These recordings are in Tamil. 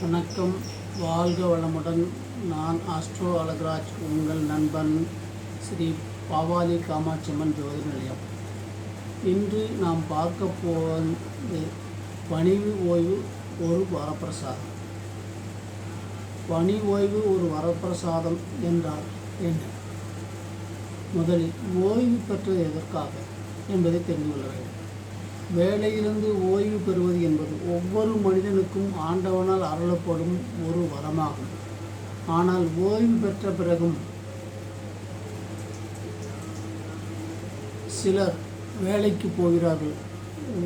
வணக்கம். வாழ்க வளமுடன். நான் ஆஸ்ட்ரோ அழகராஜ். உங்கள் நண்பன் ஸ்ரீ பாவாலி காமாட்சியம்மன் ஜோதி நிலையம் இன்று நாம் பார்க்க போவது பணிவு ஓய்வு ஒரு வரப்பிரசாதம். பணி ஓய்வு ஒரு வரப்பிரசாதம் என்றால் என்ன? முதலில் ஓய்வு பெற்றது எதற்காக என்பதை தெரிந்து கொள்ள வேண்டும். வேலையிலிருந்து ஓய்வு பெறுவது என்பது ஒவ்வொரு மனிதனுக்கும் ஆண்டவனால் அருளப்படும் ஒரு வரமாகும். ஆனால் ஓய்வு பெற்ற பிறகும் சிலர் வேலைக்கு போகிறார்கள்.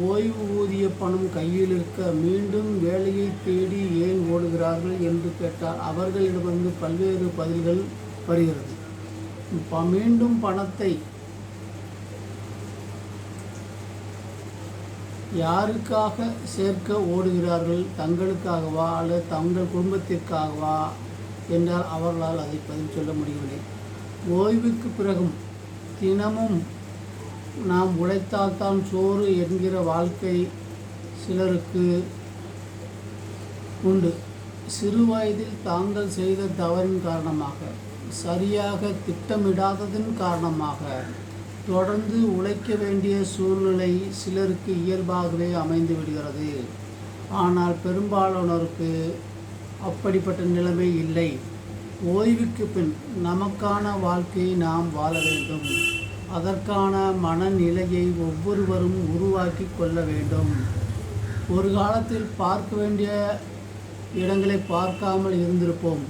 ஓய்வு ஊதிய பணம் கையில் இருக்க மீண்டும் வேலையை தேடி ஏன் ஓடுகிறார்கள் என்று கேட்டால் அவர்களிடமிருந்து பல்வேறு பதில்கள் வருகிறது. ப- மீண்டும் பணத்தை யாருக்காக சேர்க்க ஓடுகிறார்கள்? தங்களுக்காகவா அல்லது தங்கள் குடும்பத்திற்காகவா என்றால் அவர்களால் அதை பதில் சொல்ல முடியவில்லை. ஓய்வுக்கு பிறகும் தினமும் நாம் உழைத்தால்தான் சோறு என்கிற வாழ்க்கை சிலருக்கு உண்டு. சிறு வயதில் தாங்கள் செய்த தவறின் காரணமாக சரியாக திட்டமிடாததன் காரணமாக தொடர்ந்து உழைக்க வேண்டிய சூழ்நிலை சிலருக்கு இயல்பாகவே அமைந்து விடுகிறது. ஆனால் பெரும்பாலானோருக்கு அப்படிப்பட்ட நிலைமை இல்லை. ஓய்வுக்கு பின் நமக்கான வாழ்க்கையை நாம் வாழ வேண்டும். அதற்கான மனநிலையை ஒவ்வொருவரும் உருவாக்கி கொள்ள வேண்டும். ஒரு காலத்தில் பார்க்க வேண்டிய இடங்களை பார்க்காமல் இருந்திருப்போம்.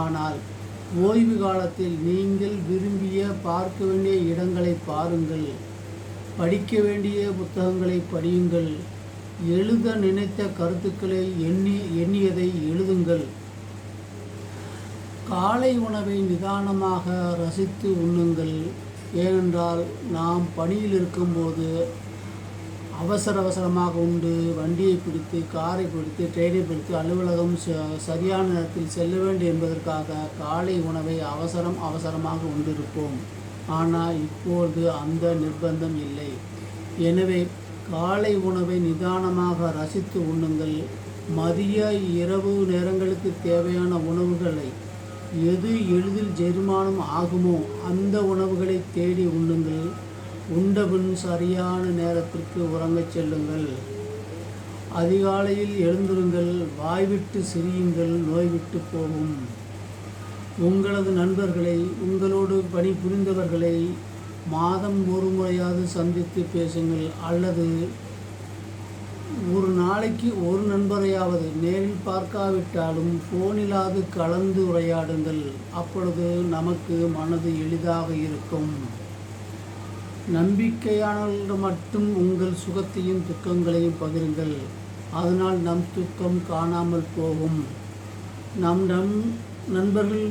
ஆனால் ஓய்வு காலத்தில் நீங்கள் விரும்பிய பார்க்க வேண்டிய இடங்களை பாருங்கள். படிக்க வேண்டிய புத்தகங்களை படியுங்கள். எழுத நினைத்த கருத்துக்களை எண்ணி எண்ணியதை எழுதுங்கள். காலை உணவை நிதானமாக ரசித்து உண்ணுங்கள். ஏனென்றால் நாம் பணியில் இருக்கும்போது அவசர அவசரமாக உண்டு. வண்டியை பிடித்து காரை பிடித்து ட்ரெயினை பிடித்து அலுவலகம் ச- சரியான நேரத்தில் செல்ல வேண்டும் என்பதற்காக காலை உணவை அவசரம் அவசரமாக உண்டிருப்போம். ஆனால் இப்போது அந்த நிர்பந்தம் இல்லை. எனவே காலை உணவை நிதானமாக ரசித்து உண்ணுங்கள். மதிய இரவு நேரங்களுக்கு தேவையான உணவுகளை எது எளிதில் ஜெரிமானம் ஆகுமோ அந்த உணவுகளை தேடி உண்ணுங்கள். உண்டபின் சரியான நேரத்திற்கு உறங்கச் செல்லுங்கள். அதிகாலையில் எழுந்திருங்கள் வாய்விட்டு சிரியுங்கள் நோய்விட்டு போகும். உங்களது நண்பர்களை உங்களோடு பணிபுரிந்தவர்களை மாதம் ஒரு முறையாவது சந்தித்து பேசுங்கள். அல்லது ஒரு நாளைக்கு ஒரு நண்பரையாவது நேரில் பார்க்காவிட்டாலும் ஃபோனிலாவது கலந்து உரையாடுங்கள். அப்பொழுது நமக்கு மனது எளிதாக இருக்கும். நம்பிக்கையானவர்கள் மட்டும் உங்கள் சுகத்தையும் துக்கங்களையும் பகிருங்கள். அதனால் நம் துக்கம் காணாமல் போகும். நம் நம் நண்பர்கள்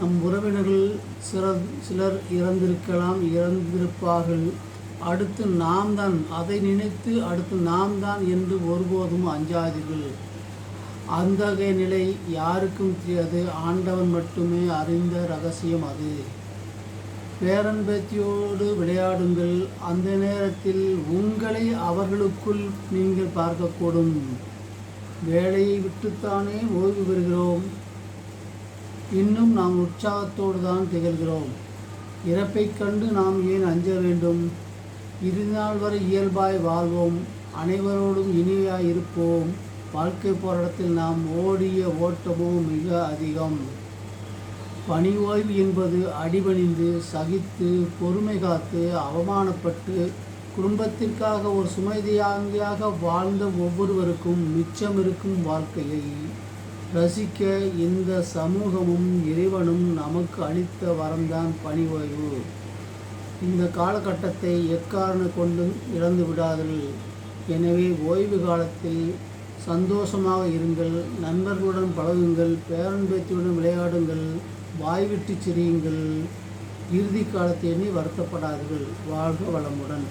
நம் உறவினர்கள் சிலர் சிலர் இறந்திருக்கலாம் இறந்திருப்பார்கள். அடுத்து நாம் தான் அதை நினைத்து அடுத்து நாம் தான் என்று ஒருபோதும் அஞ்சாதீர்கள். அந்த நிலை யாருக்கும் தெரியாது. ஆண்டவன் மட்டுமே அறிந்த ரகசியம் அது. பேரன் பேத்தியோடு விளையாடுங்கள். அந்த நேரத்தில் உங்களை அவர்களுக்குள் நீங்கள் பார்க்கக்கூடும். வேலையை விட்டுத்தானே ஓய்வு பெறுகிறோம். இன்னும் நாம் உற்சாகத்தோடு தான் திகழ்கிறோம். இறப்பைக் கண்டு நாம் ஏன் அஞ்ச வேண்டும்? இருநாள் வரை இயல்பாய் வாழ்வோம். அனைவரோடும் இனியாய் இருப்போம். வாழ்க்கை போராட்டத்தில் நாம் ஓடிய ஓட்டமும் மிக அதிகம். பணி ஓய்வு என்பது அடிபணிந்து சகித்து பொறுமை காத்து அவமானப்பட்டு குடும்பத்திற்காக ஒரு சுமைதியாங்கியாக வாழ்ந்த ஒவ்வொருவருக்கும் மிச்சம் இருக்கும் வாழ்க்கையை ரசிக்க இந்த சமூகமும் இறைவனும் நமக்கு அளித்த வரம்தான் பணி ஓய்வு இந்த காலகட்டத்தை எக்காரணம் கொண்டும் இழந்து விடாதீர்கள். எனவே ஓய்வு காலத்தில் சந்தோஷமாக இருங்கள் நண்பர்களுடன் பழகுங்கள் பேரன்பேத்தியுடன் விளையாடுங்கள் வாய்விட்டு சிரியுங்கள். இறுதி காலத்தை எண்ணி வருத்தப்படாதீர்கள். வாழ்க வளமுடன்.